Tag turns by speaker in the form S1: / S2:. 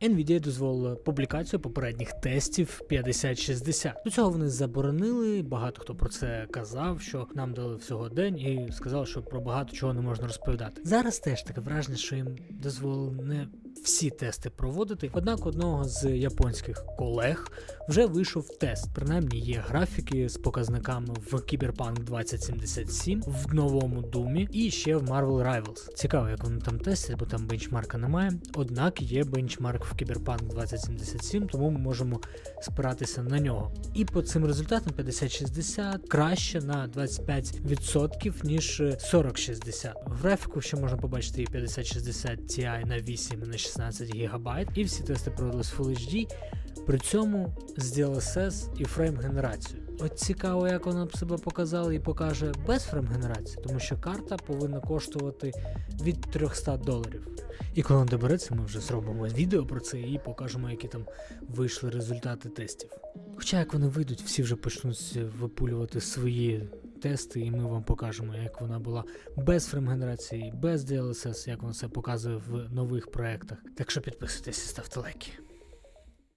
S1: Nvidia дозволила публікацію попередніх тестів 5060. До цього вони заборонили. Багато хто про це казав, що нам дали всього день і сказали, що про багато чого не можна розповідати. Зараз теж таке враження, що їм дозволили не всі тести проводити. Однак одного з японських колег вже вийшов тест. Принаймні є графіки з показниками в Cyberpunk 2077, в новому Думі і ще в Marvel Rivals. Цікаво, як вони там тестять, бо там бенчмарка немає. Однак є бенчмарк в Cyberpunk 2077, тому ми можемо спиратися на нього. І по цим результатам 5060 краще на 25% ніж 4060. В графіку ще можна побачити і 5060 Ti на 8 і на 16 ГБ, і всі тести проводились Full HD, при цьому з DLSS і фрейм генерацією. От цікаво, як вона б себе показала і покаже без фрейм генерації, тому що карта повинна коштувати від 300 доларів. І коли вона добереться, ми вже зробимо відео про це і покажемо, які там вийшли результати тестів. Хоча як вони вийдуть, всі вже почнуть випулювати свої тести, і ми вам покажемо, як вона була без фрейм-генерації, без DLSS, як вона це показує в нових проектах. Так що підписуйтесь і ставте лайки.